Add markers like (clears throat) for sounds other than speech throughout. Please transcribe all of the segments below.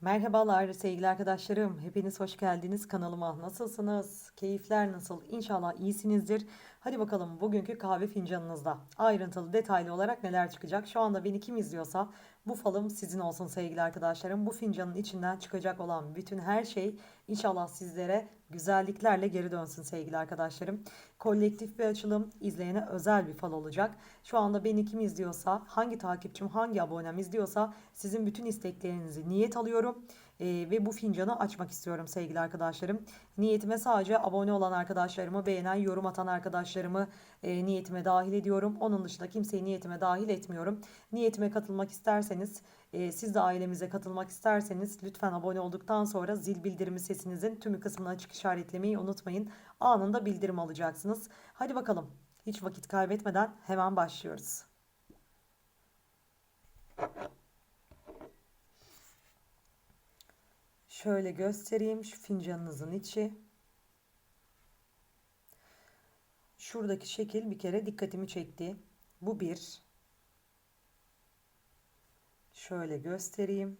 Merhabalar sevgili arkadaşlarım. Hepiniz hoş geldiniz kanalıma. Nasılsınız? Keyifler nasıl? İnşallah iyisinizdir. Hadi bakalım bugünkü kahve fincanınızda ayrıntılı detaylı olarak neler çıkacak? Şu anda beni kim izliyorsa bu falım sizin olsun sevgili arkadaşlarım. Bu fincanın içinden çıkacak olan bütün her şey inşallah sizlere güzelliklerle geri dönsün sevgili arkadaşlarım. Kolektif bir açılım, izleyene özel bir fal olacak. Şu anda beni kim izliyorsa, hangi takipçim, hangi abonem izliyorsa sizin bütün isteklerinizi niyet alıyorum. Ee, ve bu fincanı açmak istiyorum sevgili arkadaşlarım. Niyetime sadece abone olan arkadaşlarımı, beğenen, yorum atan arkadaşlarımı e, niyetime dahil ediyorum. Onun dışında kimseyi niyetime dahil etmiyorum. Niyetime katılmak isterseniz, e, siz de ailemize katılmak isterseniz lütfen abone olduktan sonra zil bildirimi sesinizin tümü kısmına açık işaretlemeyi unutmayın. Anında bildirim alacaksınız. Hadi bakalım. Hiç vakit kaybetmeden hemen başlıyoruz. Şöyle göstereyim şu fincanınızın içi. Şuradaki şekil bir kere dikkatimi çekti. Bu bir. Şöyle göstereyim.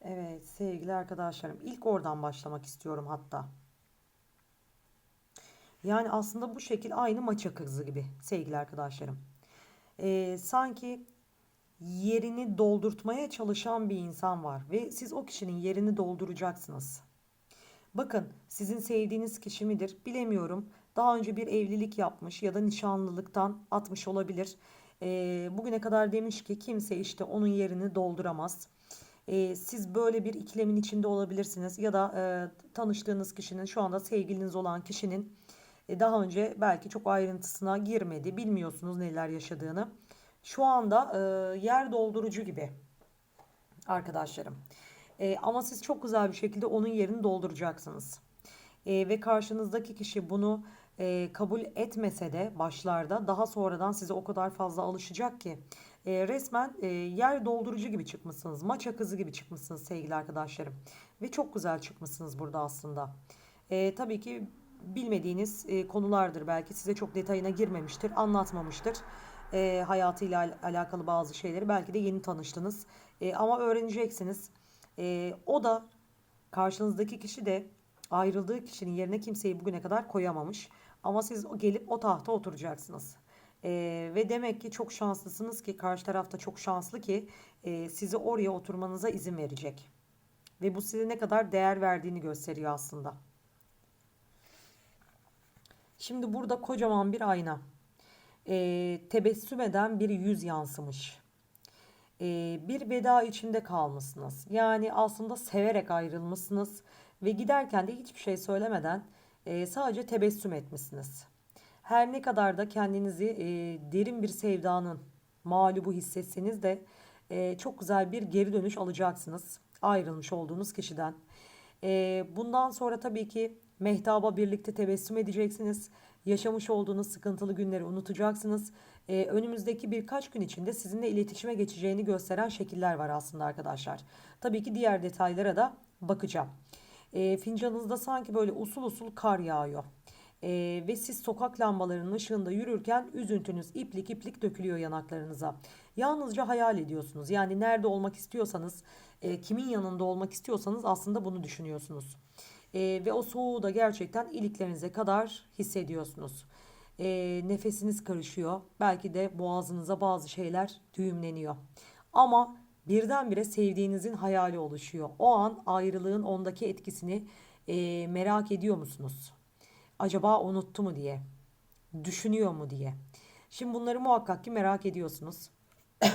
Evet sevgili arkadaşlarım ilk oradan başlamak istiyorum hatta. Yani aslında bu şekil aynı maça kızı gibi sevgili arkadaşlarım. Ee, sanki yerini doldurtmaya çalışan bir insan var ve siz o kişinin yerini dolduracaksınız. Bakın sizin sevdiğiniz kişi midir bilemiyorum. Daha önce bir evlilik yapmış ya da nişanlılıktan atmış olabilir. Ee, bugüne kadar demiş ki kimse işte onun yerini dolduramaz. Ee, siz böyle bir ikilemin içinde olabilirsiniz ya da e, tanıştığınız kişinin şu anda sevgiliniz olan kişinin e, daha önce belki çok ayrıntısına girmedi. Bilmiyorsunuz neler yaşadığını. Şu anda e, yer doldurucu gibi arkadaşlarım. E, ama siz çok güzel bir şekilde onun yerini dolduracaksınız. E, ve karşınızdaki kişi bunu e, kabul etmese de başlarda daha sonradan size o kadar fazla alışacak ki e, resmen e, yer doldurucu gibi çıkmışsınız. Maça kızı gibi çıkmışsınız sevgili arkadaşlarım. Ve çok güzel çıkmışsınız burada aslında. E, tabii ki bilmediğiniz e, konulardır belki size çok detayına girmemiştir, anlatmamıştır. E, hayatıyla al- alakalı bazı şeyleri belki de yeni tanıştınız. E, ama öğreneceksiniz. E, o da karşınızdaki kişi de ayrıldığı kişinin yerine kimseyi bugüne kadar koyamamış. Ama siz gelip o tahta oturacaksınız. E, ve demek ki çok şanslısınız ki karşı tarafta çok şanslı ki e, sizi oraya oturmanıza izin verecek. Ve bu size ne kadar değer verdiğini gösteriyor aslında. Şimdi burada kocaman bir ayna. Ee, tebessüm eden bir yüz yansımış. Ee, bir veda içinde kalmışsınız. Yani aslında severek ayrılmışsınız. Ve giderken de hiçbir şey söylemeden e, sadece tebessüm etmişsiniz. Her ne kadar da kendinizi e, derin bir sevdanın mağlubu hissetseniz de e, çok güzel bir geri dönüş alacaksınız ayrılmış olduğunuz kişiden. E, bundan sonra tabii ki mehtaba birlikte tebessüm edeceksiniz. Yaşamış olduğunuz sıkıntılı günleri unutacaksınız. E, önümüzdeki birkaç gün içinde sizinle iletişime geçeceğini gösteren şekiller var aslında arkadaşlar. Tabii ki diğer detaylara da bakacağım. E, fincanınızda sanki böyle usul usul kar yağıyor. Ee, ve siz sokak lambalarının ışığında yürürken üzüntünüz iplik iplik dökülüyor yanaklarınıza. Yalnızca hayal ediyorsunuz. Yani nerede olmak istiyorsanız, e, kimin yanında olmak istiyorsanız aslında bunu düşünüyorsunuz. E, ve o soğuğu da gerçekten iliklerinize kadar hissediyorsunuz. E, nefesiniz karışıyor. Belki de boğazınıza bazı şeyler düğümleniyor. Ama birdenbire sevdiğinizin hayali oluşuyor. O an ayrılığın ondaki etkisini e, merak ediyor musunuz? acaba unuttu mu diye, düşünüyor mu diye. Şimdi bunları muhakkak ki merak ediyorsunuz. (coughs)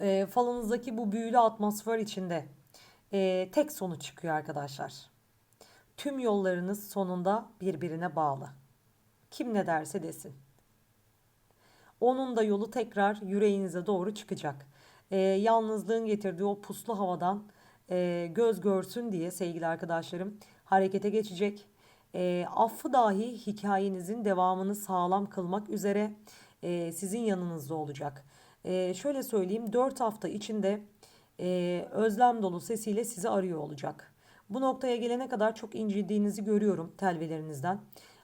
E, falınızdaki bu büyülü atmosfer içinde e, tek sonuç çıkıyor arkadaşlar. Tüm yollarınız sonunda birbirine bağlı. Kim ne derse desin. Onun da yolu tekrar yüreğinize doğru çıkacak. E, yalnızlığın getirdiği o puslu havadan e, göz görsün diye sevgili arkadaşlarım harekete geçecek e, affı dahi hikayenizin devamını sağlam kılmak üzere e, sizin yanınızda olacak. E, şöyle söyleyeyim 4 hafta içinde e, özlem dolu sesiyle sizi arıyor olacak. Bu noktaya gelene kadar çok incindiğinizi görüyorum telvelerinizden.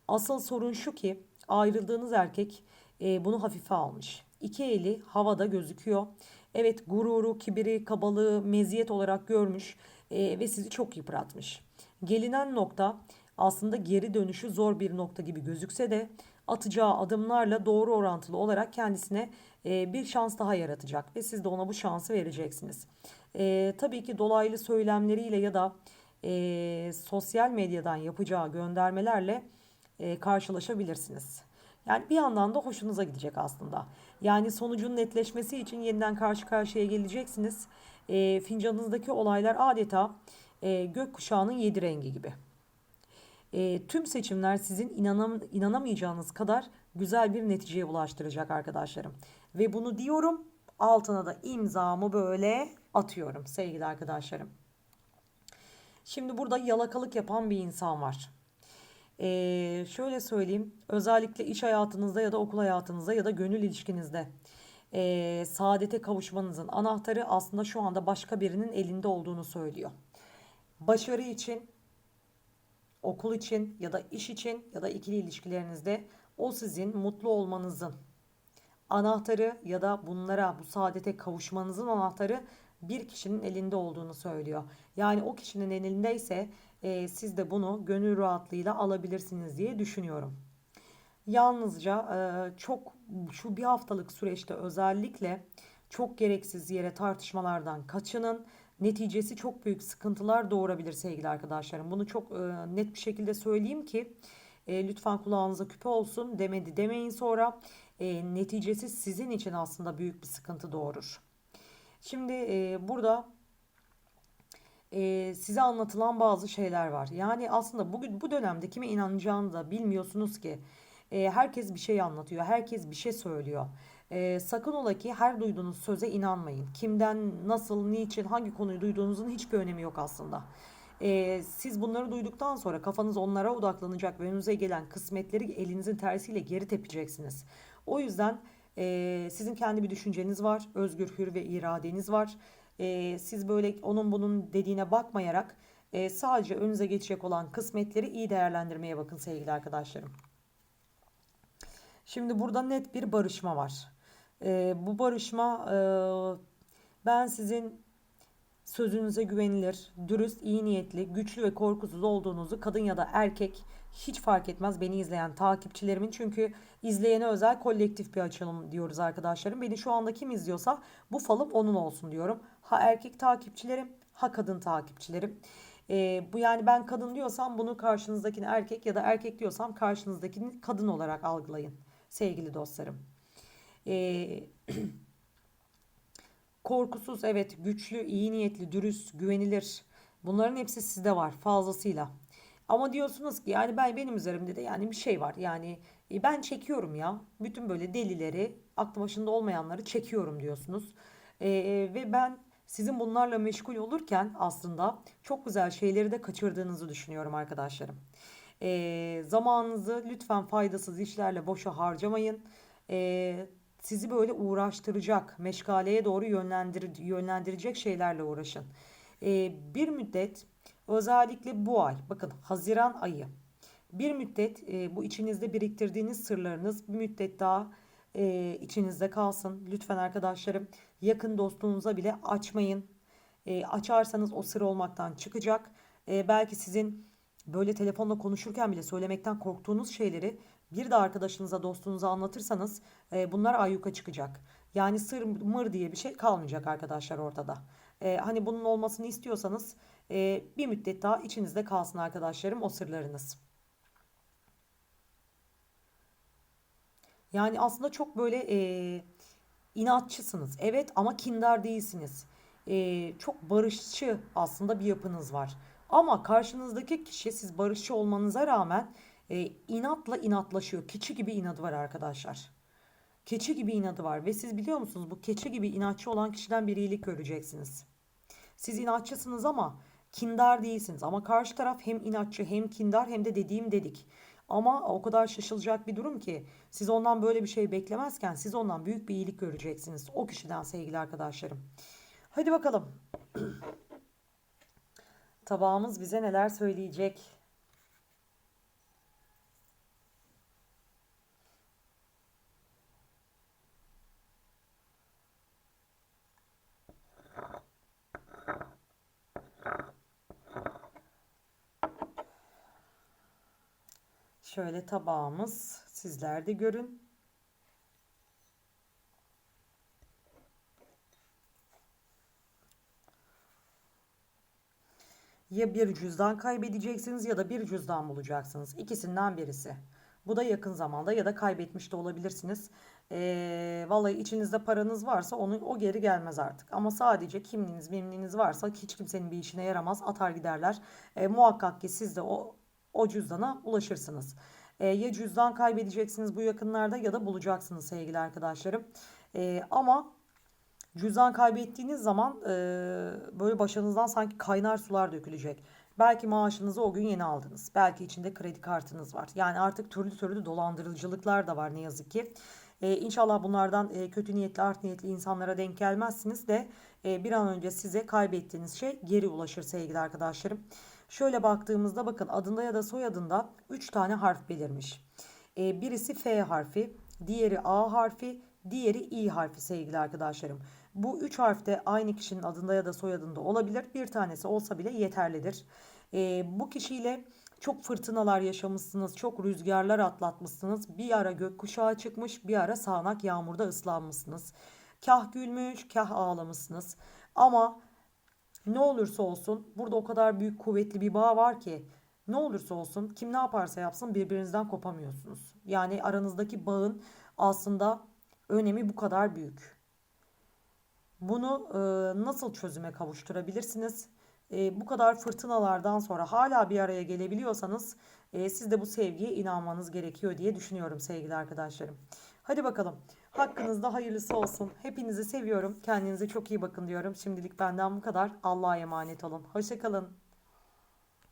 Asıl sorun şu ki ayrıldığınız erkek e, bunu hafife almış. İki eli havada gözüküyor. Evet gururu, kibiri, kabalığı meziyet olarak görmüş e, ve sizi çok yıpratmış. Gelinen nokta aslında geri dönüşü zor bir nokta gibi gözükse de atacağı adımlarla doğru orantılı olarak kendisine e, bir şans daha yaratacak ve siz de ona bu şansı vereceksiniz. E, tabii ki dolaylı söylemleriyle ya da e, sosyal medyadan yapacağı göndermelerle e, karşılaşabilirsiniz. Yani bir yandan da hoşunuza gidecek aslında. Yani sonucun netleşmesi için yeniden karşı karşıya geleceksiniz. E, fincanınızdaki olaylar adeta e, gökkuşağının yedi rengi gibi. E, tüm seçimler sizin inanam, inanamayacağınız kadar güzel bir neticeye ulaştıracak arkadaşlarım. Ve bunu diyorum altına da imzamı böyle atıyorum sevgili arkadaşlarım. Şimdi burada yalakalık yapan bir insan var. Ee, şöyle söyleyeyim. Özellikle iş hayatınızda ya da okul hayatınızda ya da gönül ilişkinizde ee, saadete kavuşmanızın anahtarı aslında şu anda başka birinin elinde olduğunu söylüyor. Başarı için, okul için ya da iş için ya da ikili ilişkilerinizde o sizin mutlu olmanızın anahtarı ya da bunlara bu saadete kavuşmanızın anahtarı bir kişinin elinde olduğunu söylüyor. Yani o kişinin elindeyse e, siz de bunu gönül rahatlığıyla alabilirsiniz diye düşünüyorum. Yalnızca e, çok şu bir haftalık süreçte özellikle çok gereksiz yere tartışmalardan kaçının. Neticesi çok büyük sıkıntılar doğurabilir sevgili arkadaşlarım. Bunu çok e, net bir şekilde söyleyeyim ki e, lütfen kulağınıza küpe olsun demedi demeyin sonra. E, neticesi sizin için aslında büyük bir sıkıntı doğurur. Şimdi e, burada e, size anlatılan bazı şeyler var. Yani aslında bugün bu dönemde kime inanacağını da bilmiyorsunuz ki. E, herkes bir şey anlatıyor, herkes bir şey söylüyor. E, sakın ola ki her duyduğunuz söze inanmayın. Kimden, nasıl, niçin, hangi konuyu duyduğunuzun hiçbir önemi yok aslında. E, siz bunları duyduktan sonra kafanız onlara odaklanacak ve önünüze gelen kısmetleri elinizin tersiyle geri tepeceksiniz. O yüzden e, sizin kendi bir düşünceniz var, özgür, hür ve iradeniz var. E, siz böyle onun bunun dediğine bakmayarak e, sadece önünüze geçecek olan kısmetleri iyi değerlendirmeye bakın sevgili arkadaşlarım. Şimdi burada net bir barışma var. E, bu barışma e, ben sizin sözünüze güvenilir, dürüst, iyi niyetli, güçlü ve korkusuz olduğunuzu kadın ya da erkek hiç fark etmez beni izleyen takipçilerimin çünkü izleyene özel kolektif bir açılım diyoruz arkadaşlarım. Beni şu anda kim izliyorsa bu falım onun olsun diyorum. Ha erkek takipçilerim ha kadın takipçilerim. Ee, bu yani ben kadın diyorsam bunu karşınızdakini erkek ya da erkek diyorsam karşınızdakini kadın olarak algılayın sevgili dostlarım. Ee, (clears throat) korkusuz evet güçlü, iyi niyetli, dürüst, güvenilir. Bunların hepsi sizde var fazlasıyla. Ama diyorsunuz ki yani ben benim üzerimde de yani bir şey var. Yani e, ben çekiyorum ya. Bütün böyle delileri, aklı başında olmayanları çekiyorum diyorsunuz. E, e, ve ben sizin bunlarla meşgul olurken aslında çok güzel şeyleri de kaçırdığınızı düşünüyorum arkadaşlarım. E, zamanınızı lütfen faydasız işlerle boşa harcamayın. E, sizi böyle uğraştıracak, meşgaleye doğru yönlendir yönlendirecek şeylerle uğraşın. E, bir müddet özellikle bu ay, bakın Haziran ayı bir müddet e, bu içinizde biriktirdiğiniz sırlarınız bir müddet daha e, içinizde kalsın. Lütfen arkadaşlarım yakın dostunuza bile açmayın. E, açarsanız o sır olmaktan çıkacak. E, belki sizin böyle telefonla konuşurken bile söylemekten korktuğunuz şeyleri bir de arkadaşınıza, dostunuza anlatırsanız e, bunlar ayyuka çıkacak. Yani sır mır diye bir şey kalmayacak arkadaşlar ortada. E, hani bunun olmasını istiyorsanız e, bir müddet daha içinizde kalsın arkadaşlarım o sırlarınız. Yani aslında çok böyle e, inatçısınız. Evet ama kindar değilsiniz. E, çok barışçı aslında bir yapınız var. Ama karşınızdaki kişi siz barışçı olmanıza rağmen e, inatla inatlaşıyor. Keçi gibi inadı var arkadaşlar. Keçi gibi inadı var ve siz biliyor musunuz bu keçi gibi inatçı olan kişiden bir iyilik göreceksiniz. Siz inatçısınız ama kindar değilsiniz. Ama karşı taraf hem inatçı hem kindar hem de dediğim dedik. Ama o kadar şaşılacak bir durum ki siz ondan böyle bir şey beklemezken siz ondan büyük bir iyilik göreceksiniz. O kişiden sevgili arkadaşlarım. Hadi bakalım. (clears throat) Tabağımız bize neler söyleyecek? Şöyle tabağımız sizler de görün. Ya bir cüzdan kaybedeceksiniz ya da bir cüzdan bulacaksınız. İkisinden birisi. Bu da yakın zamanda ya da kaybetmiş de olabilirsiniz. Ee, vallahi içinizde paranız varsa onun o geri gelmez artık. Ama sadece kimliğiniz, mimliğiniz varsa hiç kimsenin bir işine yaramaz. Atar giderler. Ee, muhakkak ki siz de o o cüzdana ulaşırsınız. Ee, ya cüzdan kaybedeceksiniz bu yakınlarda ya da bulacaksınız sevgili arkadaşlarım. Ee, ama Cüzdan kaybettiğiniz zaman e, böyle başınızdan sanki kaynar sular dökülecek. Belki maaşınızı o gün yeni aldınız. Belki içinde kredi kartınız var. Yani artık türlü türlü dolandırıcılıklar da var ne yazık ki. E, inşallah bunlardan e, kötü niyetli, art niyetli insanlara denk gelmezsiniz de e, bir an önce size kaybettiğiniz şey geri ulaşır sevgili arkadaşlarım. Şöyle baktığımızda bakın adında ya da soyadında 3 tane harf belirmiş. E, birisi F harfi, diğeri A harfi, diğeri İ harfi sevgili arkadaşlarım. Bu üç harf de aynı kişinin adında ya da soyadında olabilir. Bir tanesi olsa bile yeterlidir. E, bu kişiyle çok fırtınalar yaşamışsınız, çok rüzgarlar atlatmışsınız. Bir ara gökkuşağı çıkmış, bir ara sağanak yağmurda ıslanmışsınız. Kah gülmüş, kah ağlamışsınız. Ama ne olursa olsun burada o kadar büyük kuvvetli bir bağ var ki ne olursa olsun kim ne yaparsa yapsın birbirinizden kopamıyorsunuz. Yani aranızdaki bağın aslında önemi bu kadar büyük. Bunu e, nasıl çözüme kavuşturabilirsiniz? E, bu kadar fırtınalardan sonra hala bir araya gelebiliyorsanız e, siz de bu sevgiye inanmanız gerekiyor diye düşünüyorum sevgili arkadaşlarım. Hadi bakalım. Hakkınızda hayırlısı olsun. Hepinizi seviyorum. Kendinize çok iyi bakın diyorum. Şimdilik benden bu kadar. Allah'a emanet olun. Hoşçakalın.